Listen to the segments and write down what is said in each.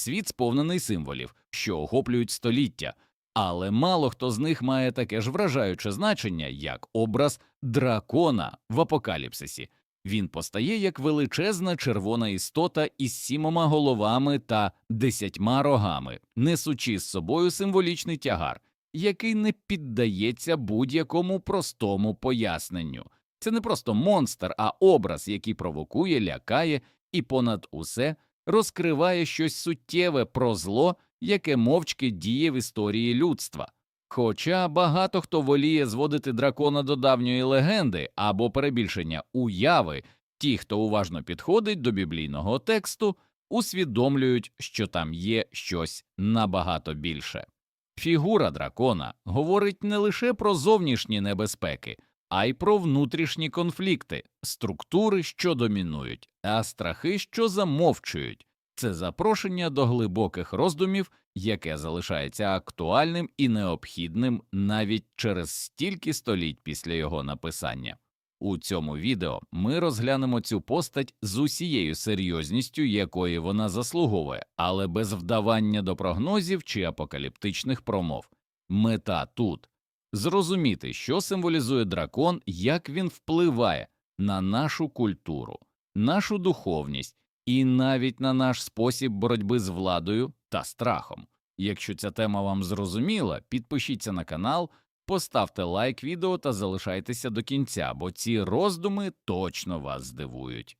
Світ сповнений символів, що охоплюють століття, але мало хто з них має таке ж вражаюче значення, як образ дракона в апокаліпсисі. Він постає як величезна червона істота із сімома головами та десятьма рогами, несучи з собою символічний тягар, який не піддається будь-якому простому поясненню. Це не просто монстр, а образ, який провокує, лякає і понад усе розкриває щось суттєве про зло, яке мовчки діє в історії людства. Хоча багато хто воліє зводити дракона до давньої легенди або перебільшення уяви, ті, хто уважно підходить до біблійного тексту, усвідомлюють, що там є щось набагато більше. Фігура дракона говорить не лише про зовнішні небезпеки, а й про внутрішні конфлікти, структури, що домінують, а страхи, що замовчують. Це запрошення до глибоких роздумів, яке залишається актуальним і необхідним навіть через стільки століть після його написання. У цьому відео ми розглянемо цю постать з усією серйозністю, якої вона заслуговує, але без вдавання до прогнозів чи апокаліптичних промов. Мета тут зрозуміти, що символізує дракон, як він впливає на нашу культуру, нашу духовність і навіть на наш спосіб боротьби з владою та страхом. Якщо ця тема вам зрозуміла, підпишіться на канал, поставте лайк відео та залишайтеся до кінця, бо ці роздуми точно вас здивують.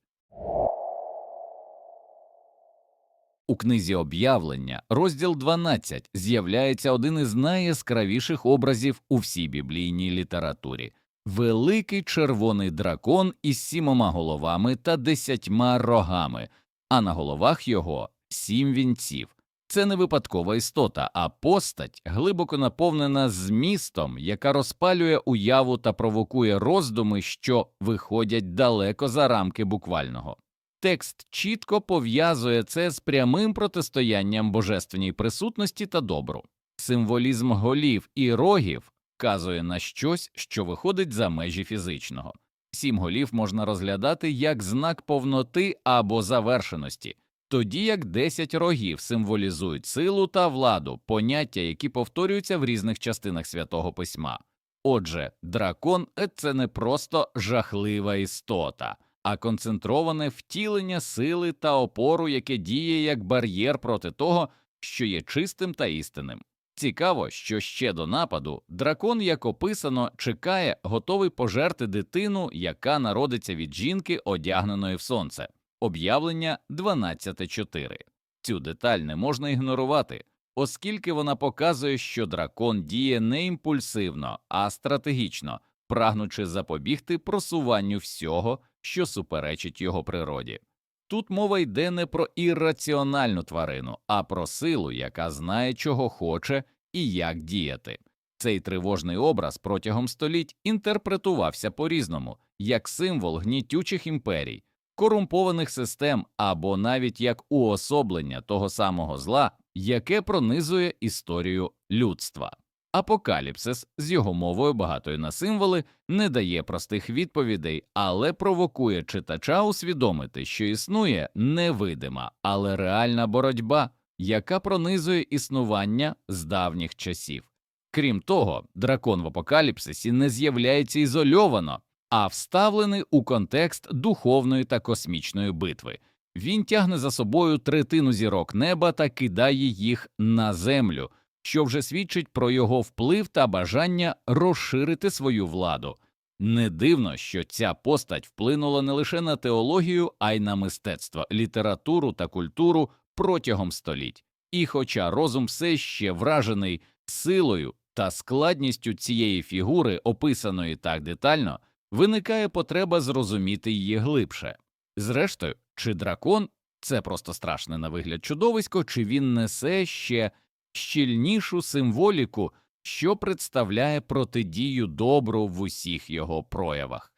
У книзі об'явлення, розділ 12, з'являється один із найяскравіших образів у всій біблійній літературі великий червоний дракон із сімома головами та десятьма рогами, а на головах його сім вінців. Це не випадкова істота, а постать, глибоко наповнена змістом, яка розпалює уяву та провокує роздуми, що виходять далеко за рамки буквального. Текст чітко пов'язує це з прямим протистоянням божественній присутності та добру. Символізм голів і рогів вказує на щось, що виходить за межі фізичного. Сім голів можна розглядати як знак повноти або завершеності, тоді як десять рогів символізують силу та владу, поняття, які повторюються в різних частинах святого письма. Отже, дракон це не просто жахлива істота, а концентроване втілення сили та опору, яке діє як бар'єр проти того, що є чистим та істинним. Цікаво, що ще до нападу дракон, як описано, чекає, готовий пожерти дитину, яка народиться від жінки, одягненої в сонце. Об'явлення 12.4. Цю деталь не можна ігнорувати, оскільки вона показує, що дракон діє не імпульсивно, а стратегічно, прагнучи запобігти просуванню всього, що суперечить його природі. Тут мова йде не про ірраціональну тварину, а про силу, яка знає, чого хоче і як діяти. Цей тривожний образ протягом століть інтерпретувався по різному, як символ гнітючих імперій, корумпованих систем або навіть як уособлення того самого зла, яке пронизує історію людства. Апокаліпсис з його мовою багатою на символи не дає простих відповідей, але провокує читача усвідомити, що існує невидима, але реальна боротьба, яка пронизує існування з давніх часів. Крім того, дракон в апокаліпсисі не з'являється ізольовано, а вставлений у контекст духовної та космічної битви. Він тягне за собою третину зірок неба та кидає їх на землю що вже свідчить про його вплив та бажання розширити свою владу. Не дивно, що ця постать вплинула не лише на теологію, а й на мистецтво, літературу та культуру протягом століть. І, хоча розум все ще вражений силою та складністю цієї фігури, описаної так детально, виникає потреба зрозуміти її глибше. Зрештою, чи дракон це просто страшне на вигляд чудовисько, чи він несе ще щільнішу символіку, що представляє протидію добру в усіх його проявах.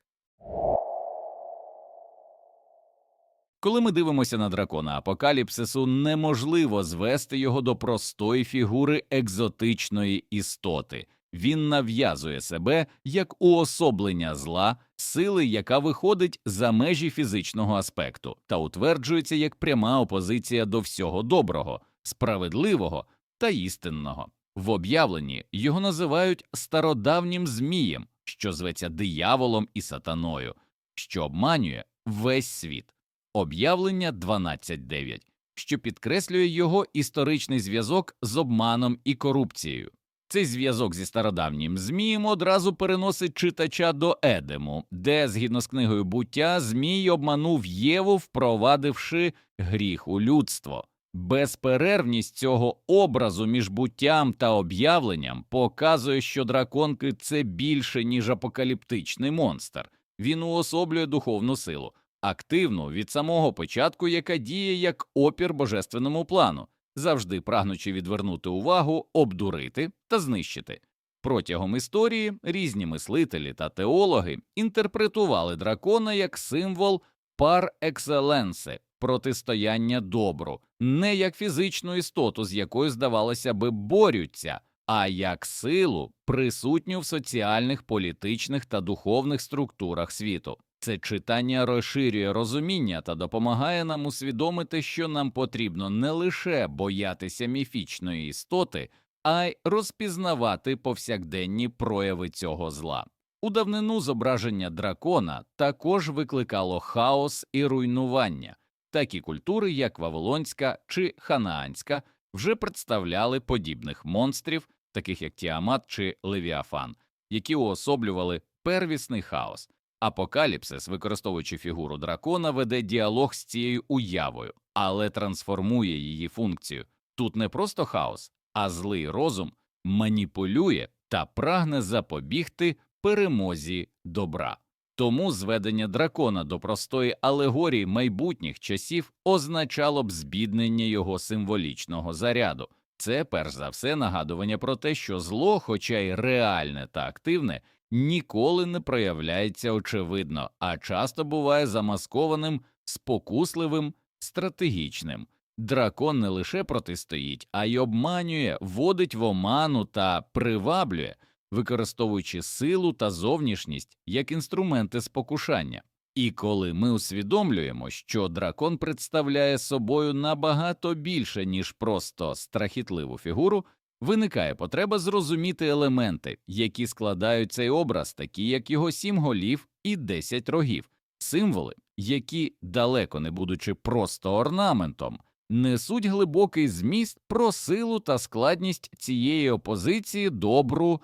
Коли ми дивимося на дракона апокаліпсису, неможливо звести його до простої фігури екзотичної істоти. Він нав'язує себе як уособлення зла, сили, яка виходить за межі фізичного аспекту, та утверджується як пряма опозиція до всього доброго, справедливого та істинного. В об'явленні його називають стародавнім змієм, що зветься дияволом і сатаною, що обманює весь світ. Об'явлення 12.9, що підкреслює його історичний зв'язок з обманом і корупцією. Цей зв'язок зі стародавнім Змієм одразу переносить читача до Едему, де, згідно з книгою буття, Змій обманув Єву, впровадивши гріх у людство. Безперервність цього образу між буттям та об'явленням показує, що драконки це більше, ніж апокаліптичний монстр. Він уособлює духовну силу, активну від самого початку, яка діє як опір божественному плану, завжди прагнучи відвернути увагу, обдурити та знищити. Протягом історії різні мислителі та теологи інтерпретували дракона як символ пар екселенсе протистояння добру, не як фізичну істоту, з якою, здавалося би, борються, а як силу, присутню в соціальних, політичних та духовних структурах світу. Це читання розширює розуміння та допомагає нам усвідомити, що нам потрібно не лише боятися міфічної істоти, а й розпізнавати повсякденні прояви цього зла. У давнину зображення дракона також викликало хаос і руйнування. Такі культури, як Вавилонська чи Ханаанська, вже представляли подібних монстрів, таких як Тіамат чи Левіафан, які уособлювали первісний хаос. Апокаліпсис, використовуючи фігуру дракона, веде діалог з цією уявою, але трансформує її функцію. Тут не просто хаос, а злий розум маніпулює та прагне запобігти перемозі добра. Тому зведення дракона до простої алегорії майбутніх часів означало б збіднення його символічного заряду. Це перш за все нагадування про те, що зло, хоча й реальне та активне, ніколи не проявляється очевидно, а часто буває замаскованим, спокусливим, стратегічним. Дракон не лише протистоїть, а й обманює, вводить в оману та приваблює, використовуючи силу та зовнішність як інструменти спокушання. І коли ми усвідомлюємо, що дракон представляє собою набагато більше, ніж просто страхітливу фігуру, виникає потреба зрозуміти елементи, які складають цей образ, такі як його сім голів і десять рогів, символи, які, далеко не будучи просто орнаментом, несуть глибокий зміст про силу та складність цієї опозиції добру.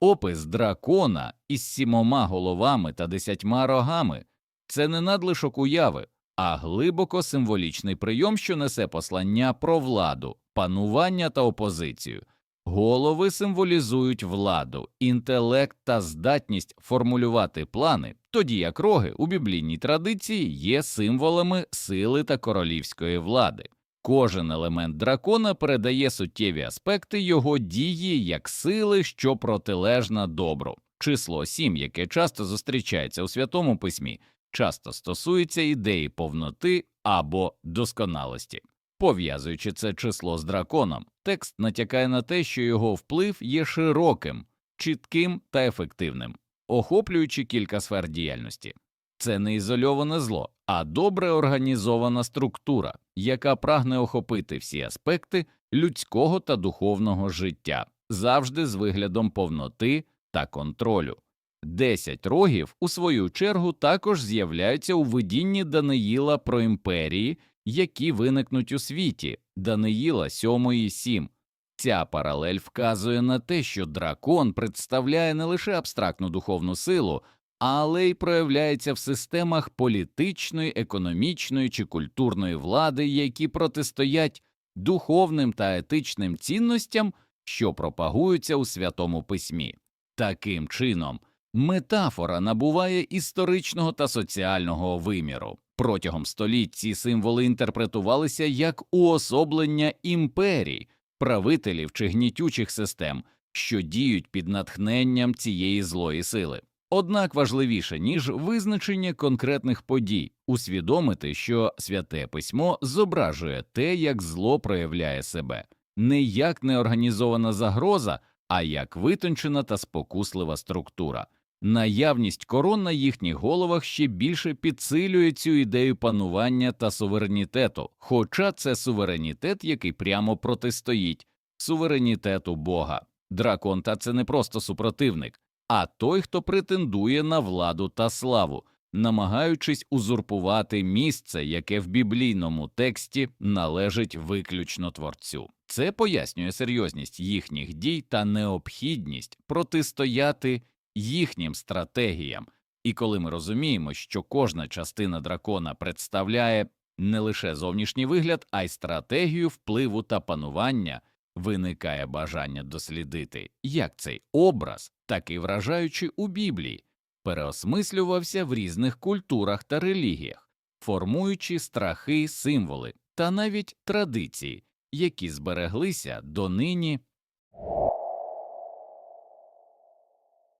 Опис дракона із сімома головами та десятьма рогами це не надлишок уяви, а глибоко символічний прийом, що несе послання про владу, панування та опозицію. Голови символізують владу, інтелект та здатність формулювати плани, тоді як роги у біблійній традиції є символами сили та королівської влади. Кожен елемент дракона передає суттєві аспекти його дії як сили, що протилежна добру. Число сім, яке часто зустрічається у святому письмі, часто стосується ідеї повноти або досконалості. Пов'язуючи це число з драконом, текст натякає на те, що його вплив є широким, чітким та ефективним, охоплюючи кілька сфер діяльності. Це не ізольоване зло, а добре організована структура, яка прагне охопити всі аспекти людського та духовного життя, завжди з виглядом повноти та контролю. Десять рогів, у свою чергу, також з'являються у видінні Даниїла про імперії, які виникнуть у світі Даниїла 7 і 7. Ця паралель вказує на те, що дракон представляє не лише абстрактну духовну силу, але й проявляється в системах політичної, економічної чи культурної влади, які протистоять духовним та етичним цінностям, що пропагуються у святому письмі. Таким чином, метафора набуває історичного та соціального виміру. Протягом століть ці символи інтерпретувалися як уособлення імперій, правителів чи гнітючих систем, що діють під натхненням цієї злої сили. Однак важливіше, ніж визначення конкретних подій, усвідомити, що святе письмо зображує те, як зло проявляє себе, не як неорганізована загроза, а як витончена та спокуслива структура. Наявність корон на їхніх головах ще більше підсилює цю ідею панування та суверенітету, хоча це суверенітет, який прямо протистоїть суверенітету Бога. Дракон та це не просто супротивник, а той, хто претендує на владу та славу, намагаючись узурпувати місце, яке в біблійному тексті належить виключно творцю. Це пояснює серйозність їхніх дій та необхідність протистояти їхнім стратегіям. І коли ми розуміємо, що кожна частина дракона представляє не лише зовнішній вигляд, а й стратегію впливу та панування, виникає бажання дослідити, як цей образ, такий вражаючий у Біблії, переосмислювався в різних культурах та релігіях, формуючи страхи, символи та навіть традиції, які збереглися донині.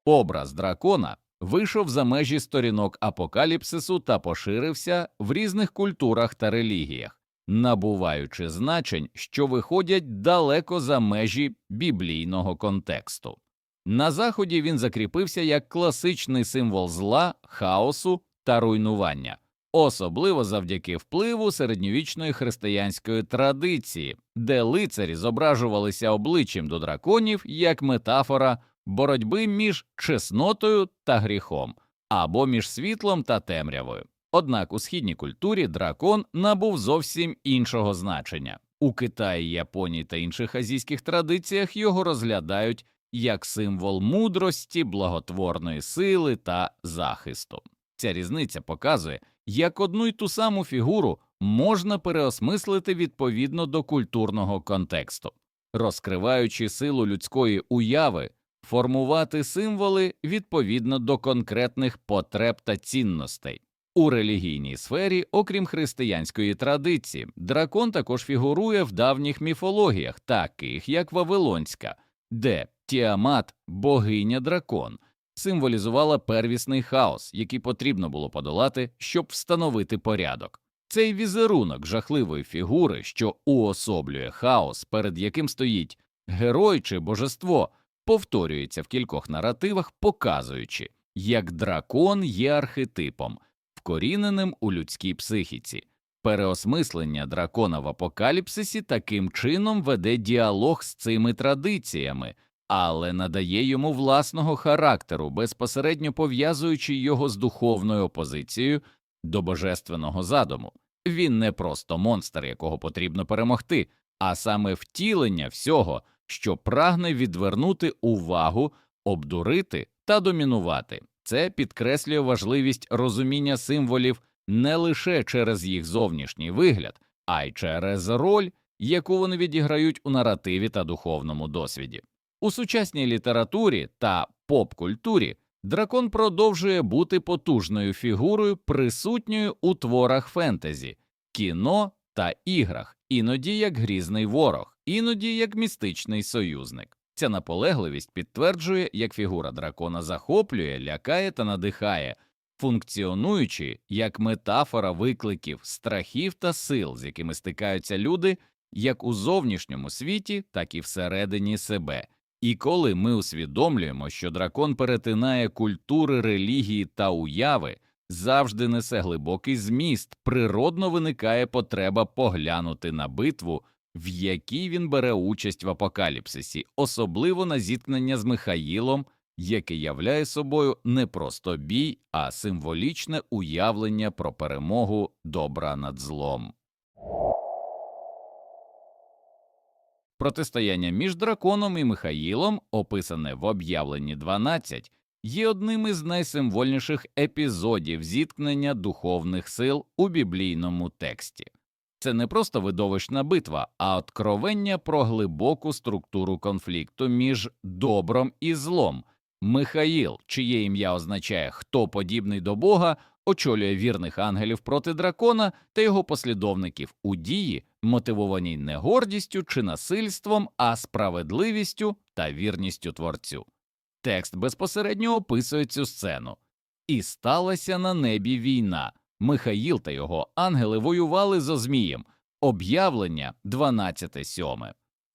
Образ дракона вийшов за межі сторінок апокаліпсису та поширився в різних культурах та релігіях, набуваючи значень, що виходять далеко за межі біблійного контексту. На заході він закріпився як класичний символ зла, хаосу та руйнування, особливо завдяки впливу середньовічної християнської традиції, де лицарі зображувалися обличчям до драконів як метафора боротьби між чеснотою та гріхом або між світлом та темрявою. Однак у східній культурі дракон набув зовсім іншого значення. У Китаї, Японії та інших азійських традиціях його розглядають як символ мудрості, благотворної сили та захисту. Ця різниця показує, як одну й ту саму фігуру можна переосмислити відповідно до культурного контексту, розкриваючи силу людської уяви, формувати символи відповідно до конкретних потреб та цінностей. У релігійній сфері, окрім християнської традиції, дракон також фігурує в давніх міфологіях, таких як Вавилонська, де Тіамат, богиня дракон, символізувала первісний хаос, який потрібно було подолати, щоб встановити порядок. Цей візерунок жахливої фігури, що уособлює хаос, перед яким стоїть герой чи божество, повторюється в кількох наративах, показуючи, як дракон є архетипом, вкоріненим у людській психіці. Переосмислення дракона в апокаліпсисі таким чином веде діалог з цими традиціями, але надає йому власного характеру, безпосередньо пов'язуючи його з духовною опозицією до божественного задуму. Він не просто монстр, якого потрібно перемогти, а саме втілення всього, що прагне відвернути увагу, обдурити та домінувати. Це підкреслює важливість розуміння символів не лише через їх зовнішній вигляд, а й через роль, яку вони відіграють у наративі та духовному досвіді. У сучасній літературі та поп-культурі дракон продовжує бути потужною фігурою, присутньою у творах фентезі, кіно та іграх, іноді як грізний ворог, іноді як містичний союзник. Ця наполегливість підтверджує, як фігура дракона захоплює, лякає та надихає, функціонуючи як метафора викликів, страхів та сил, з якими стикаються люди як у зовнішньому світі, так і всередині себе. І коли ми усвідомлюємо, що дракон перетинає культури, релігії та уяви, завжди несе глибокий зміст, природно виникає потреба поглянути на битву, в якій він бере участь в апокаліпсисі, особливо на зіткнення з Михаїлом, яке являє собою не просто бій, а символічне уявлення про перемогу добра над злом. Протистояння між драконом і Михаїлом, описане в об'явленні 12, є одним із найсимвольніших епізодів зіткнення духовних сил у біблійному тексті. Це не просто видовищна битва, а откровення про глибоку структуру конфлікту між добром і злом. Михаїл, чиє ім'я означає хто подібний до Бога, очолює вірних ангелів проти дракона та його послідовників у дії, мотивованій не гордістю чи насильством, а справедливістю та вірністю творцю. Текст безпосередньо описує цю сцену. І сталася на небі війна. Михаїл та його ангели воювали зо Змієм. Об'явлення 12.7.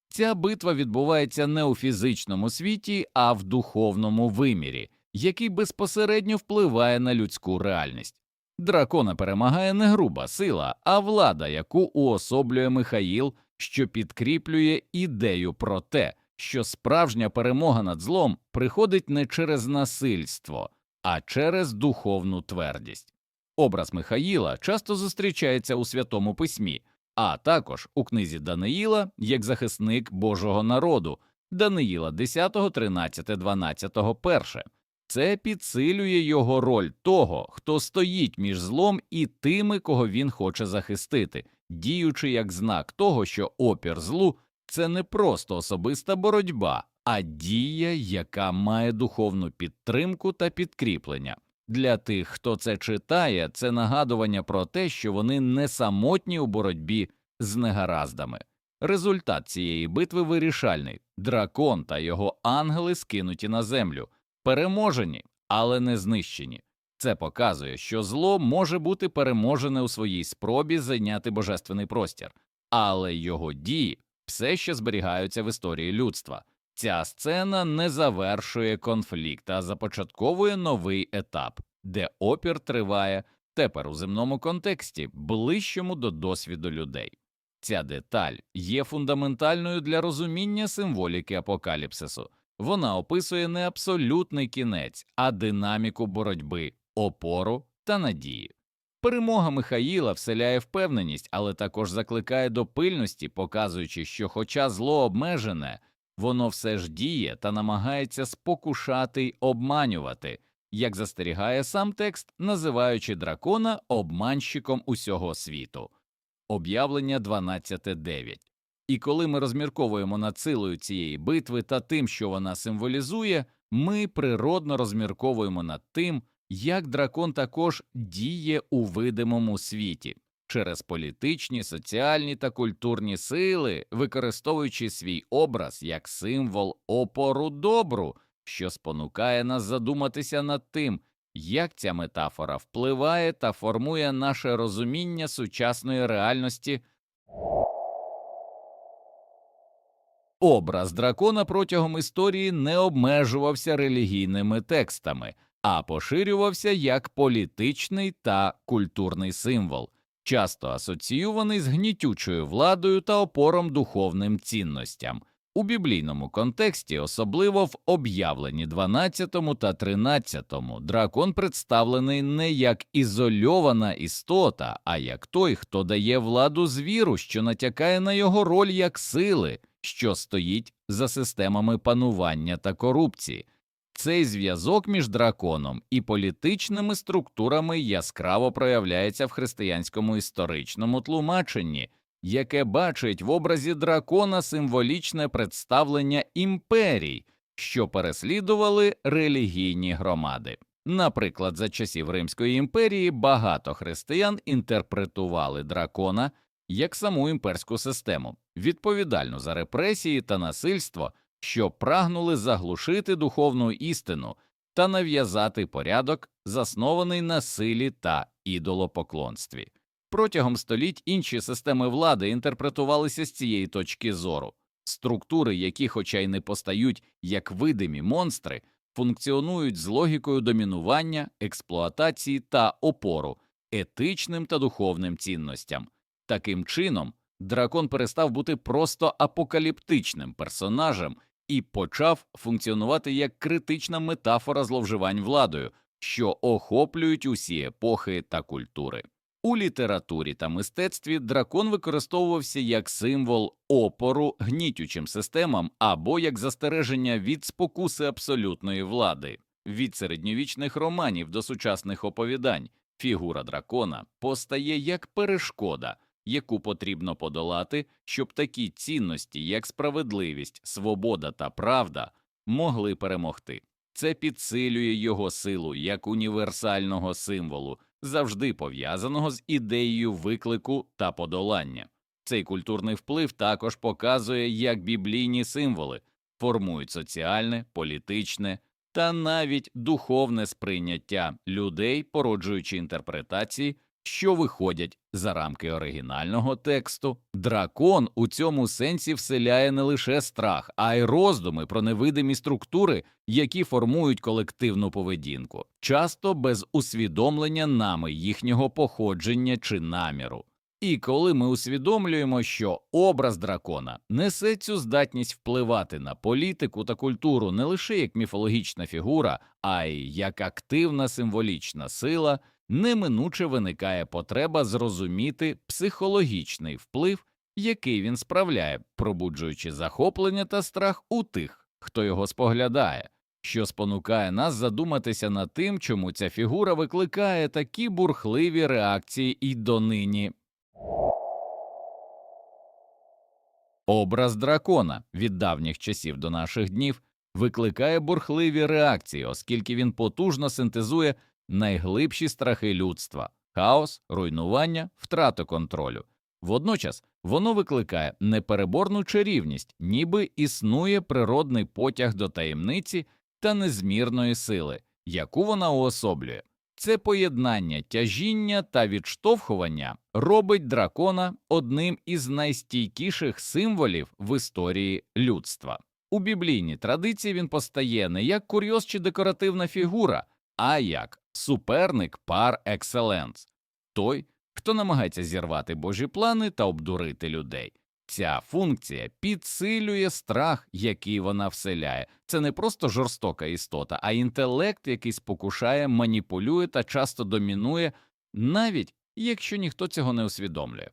Ця битва відбувається не у фізичному світі, а в духовному вимірі, який безпосередньо впливає на людську реальність. Дракона перемагає не груба сила, а влада, яку уособлює Михаїл, що підкріплює ідею про те, що справжня перемога над злом приходить не через насильство, а через духовну твердість. Образ Михаїла часто зустрічається у Святому Письмі, а також у книзі Даниїла як захисник Божого народу, Даниїла 10, 13, 12, 1. Це підсилює його роль того, хто стоїть між злом і тими, кого він хоче захистити, діючи як знак того, що опір злу це не просто особиста боротьба, а дія, яка має духовну підтримку та підкріплення. Для тих, хто це читає, це нагадування про те, що вони не самотні у боротьбі з негараздами. Результат цієї битви вирішальний дракон та його ангели скинуті на землю, переможені, але не знищені. Це показує, що зло може бути переможене у своїй спробі зайняти божественний простір, але його дії все ще зберігаються в історії людства. Ця сцена не завершує конфлікт, а започатковує новий етап, де опір триває тепер у земному контексті, ближчому до досвіду людей. Ця деталь є фундаментальною для розуміння символіки апокаліпсису. Вона описує не абсолютний кінець, а динаміку боротьби, опору та надії. Перемога Михаїла вселяє впевненість, але також закликає до пильності, показуючи, що, хоча зло обмежене, воно все ж діє та намагається спокушати й обманювати, як застерігає сам текст, називаючи дракона обманщиком усього світу. Об'явлення 12.9. І коли ми розмірковуємо над силою цієї битви та тим, що вона символізує, ми природно розмірковуємо над тим, як дракон також діє у видимому світі через політичні, соціальні та культурні сили, використовуючи свій образ як символ опору добру, що спонукає нас задуматися над тим, як ця метафора впливає та формує наше розуміння сучасної реальності. Образ дракона протягом історії не обмежувався релігійними текстами, а поширювався як політичний та культурний символ, часто асоціюваний з гнітючою владою та опором духовним цінностям. У біблійному контексті, особливо в об'явленні 12 та 13, дракон представлений не як ізольована істота, а як той, хто дає владу звіру, що натякає на його роль як сили, що стоїть за системами панування та корупції. Цей зв'язок між драконом і політичними структурами яскраво проявляється в християнському історичному тлумаченні, яке бачить в образі дракона символічне представлення імперій, що переслідували релігійні громади. Наприклад, за часів Римської імперії багато християн інтерпретували дракона як саму імперську систему, відповідальну за репресії та насильство, що прагнули заглушити духовну істину та нав'язати порядок, заснований на силі та ідолопоклонстві. Протягом століть інші системи влади інтерпретувалися з цієї точки зору, структури, які, хоча й не постають як видимі монстри, функціонують з логікою домінування, експлуатації та опору, етичним та духовним цінностям. Таким чином, дракон перестав бути просто апокаліптичним персонажем і почав функціонувати як критична метафора зловживань владою, що охоплюють усі епохи та культури. У літературі та мистецтві дракон використовувався як символ опору гнітючим системам або як застереження від спокуси абсолютної влади. Від середньовічних романів до сучасних оповідань фігура дракона постає як перешкода, яку потрібно подолати, щоб такі цінності, як справедливість, свобода та правда, могли перемогти. Це підсилює його силу як універсального символу, завжди пов'язаного з ідеєю виклику та подолання. Цей культурний вплив також показує, як біблійні символи формують соціальне, політичне та навіть духовне сприйняття людей, породжуючи інтерпретації, що виходять за рамки оригінального тексту. Дракон у цьому сенсі вселяє не лише страх, а й роздуми про невидимі структури, які формують колективну поведінку, часто без усвідомлення нами їхнього походження чи наміру. І коли ми усвідомлюємо, що образ дракона несе цю здатність впливати на політику та культуру не лише як міфологічна фігура, а й як активна символічна сила, неминуче виникає потреба зрозуміти психологічний вплив, який він справляє, пробуджуючи захоплення та страх у тих, хто його споглядає, що спонукає нас задуматися над тим, чому ця фігура викликає такі бурхливі реакції і донині. Образ дракона від давніх часів до наших днів викликає бурхливі реакції, оскільки він потужно синтезує найглибші страхи людства хаос, руйнування, втрату контролю. Водночас воно викликає непереборну чарівність, ніби існує природний потяг до таємниці та незмірної сили, яку вона уособлює. Це поєднання тяжіння та відштовхування робить дракона одним із найстійкіших символів в історії людства. У біблійній традиції він постає не як курйоз чи декоративна фігура, а як суперник пар екселенс, той, хто намагається зірвати божі плани та обдурити людей. Ця функція підсилює страх, який вона вселяє. Це не просто жорстока істота, а інтелект, який спокушає, маніпулює та часто домінує, навіть якщо ніхто цього не усвідомлює.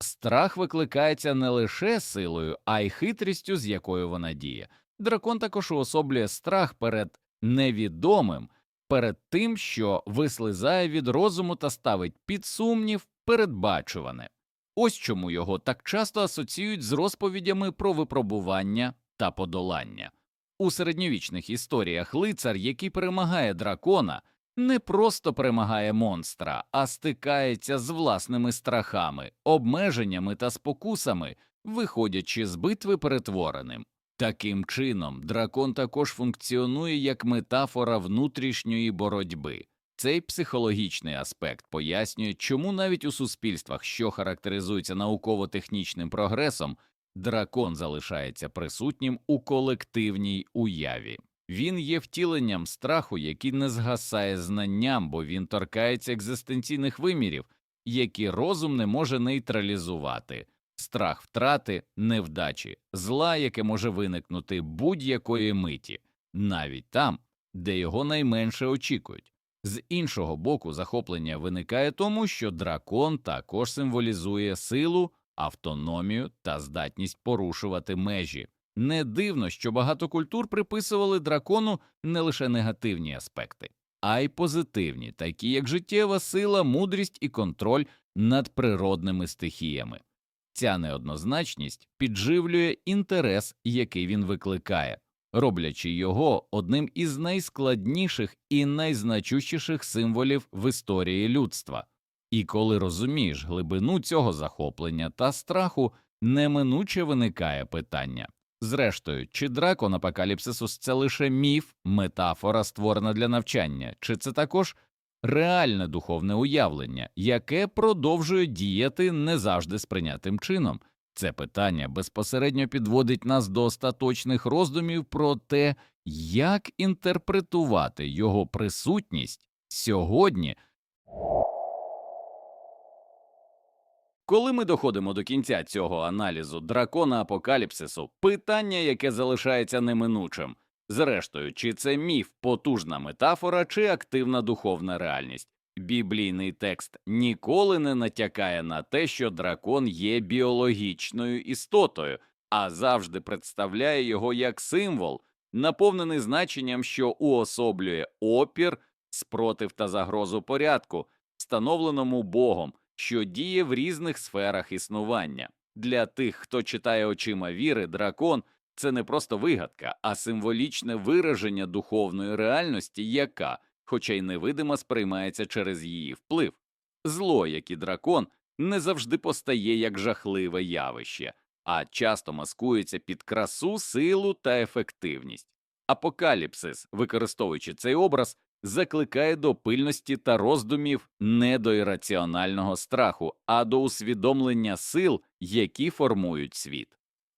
Страх викликається не лише силою, а й хитрістю, з якою вона діє. Дракон також уособлює страх перед невідомим, перед тим, що вислизає від розуму та ставить під сумнів передбачуване. Ось чому його так часто асоціюють з розповідями про випробування та подолання. У середньовічних історіях лицар, який перемагає дракона, не просто перемагає монстра, а стикається з власними страхами, обмеженнями та спокусами, виходячи з битви перетвореним. Таким чином, дракон також функціонує як метафора внутрішньої боротьби. Цей психологічний аспект пояснює, чому навіть у суспільствах, що характеризуються науково-технічним прогресом, дракон залишається присутнім у колективній уяві. Він є втіленням страху, який не згасає знанням, бо він торкається екзистенційних вимірів, які розум не може нейтралізувати, страх втрати, невдачі, зла, яке може виникнути будь-якої миті, навіть там, де його найменше очікують. З іншого боку, захоплення виникає тому, що дракон також символізує силу, автономію та здатність порушувати межі. Не дивно, що багато культур приписували дракону не лише негативні аспекти, а й позитивні, такі як життєва сила, мудрість і контроль над природними стихіями. Ця неоднозначність підживлює інтерес, який він викликає, роблячи його одним із найскладніших і найзначущіших символів в історії людства. І коли розумієш глибину цього захоплення та страху, неминуче виникає питання зрештою, чи дракон апокаліпсисус це лише міф, метафора, створена для навчання, чи це також реальне духовне уявлення, яке продовжує діяти не завжди сприйнятим чином. Це питання безпосередньо підводить нас до остаточних роздумів про те, як інтерпретувати його присутність сьогодні. Коли ми доходимо до кінця цього аналізу дракона апокаліпсису, питання, яке залишається неминучим, зрештою, чи це міф, потужна метафора, чи активна духовна реальність. Біблійний текст ніколи не натякає на те, що дракон є біологічною істотою, а завжди представляє його як символ, наповнений значенням, що уособлює опір, спротив та загрозу порядку, встановленому Богом, що діє в різних сферах існування. Для тих, хто читає очима віри, дракон це не просто вигадка, а символічне вираження духовної реальності, яка хоча й невидимо сприймається через її вплив. Зло, як і дракон, не завжди постає як жахливе явище, а часто маскується під красу, силу та ефективність. Апокаліпсис, використовуючи цей образ, закликає до пильності та роздумів не до ірраціонального страху, а до усвідомлення сил, які формують світ.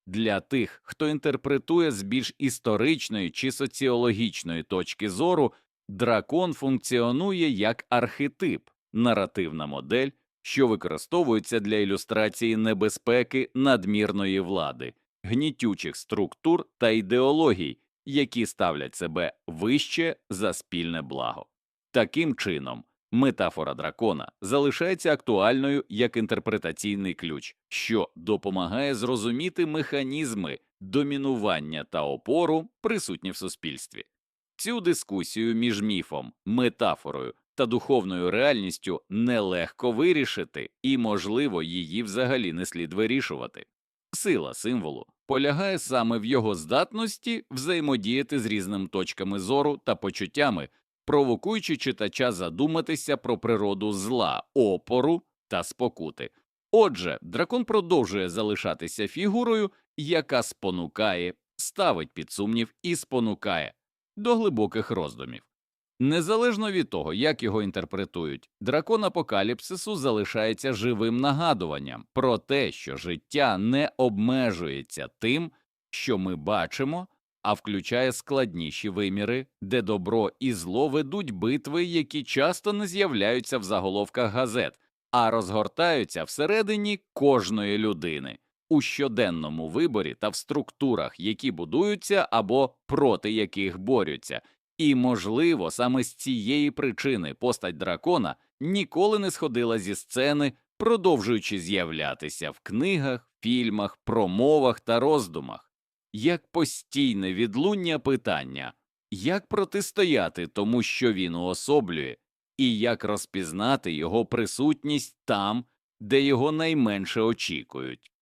Для тих, хто інтерпретує з більш історичної чи соціологічної точки зору, дракон функціонує як архетип, наративна модель, що використовується для ілюстрації небезпеки надмірної влади, гнітючих структур та ідеологій, які ставлять себе вище за спільне благо. Таким чином, метафора дракона залишається актуальною як інтерпретаційний ключ, що допомагає зрозуміти механізми домінування та опору, присутні в суспільстві. Цю дискусію між міфом, метафорою та духовною реальністю нелегко вирішити, і, можливо, її взагалі не слід вирішувати. Сила символу полягає саме в його здатності взаємодіяти з різними точками зору та почуттями, провокуючи читача задуматися про природу зла, опору та спокути. Отже, дракон продовжує залишатися фігурою, яка спонукає, ставить під сумнів і спонукає до глибоких роздумів. Незалежно від того, як його інтерпретують, дракон апокаліпсису залишається живим нагадуванням про те, що життя не обмежується тим, що ми бачимо, а включає складніші виміри, де добро і зло ведуть битви, які часто не з'являються в заголовках газет, а розгортаються всередині кожної людини у щоденному виборі та в структурах, які будуються або проти яких борються. І, можливо, саме з цієї причини постать дракона ніколи не сходила зі сцени, продовжуючи з'являтися в книгах, фільмах, промовах та роздумах, як постійне відлуння питання, як протистояти тому, що він уособлює, і як розпізнати його присутність там, де його найменше очікують.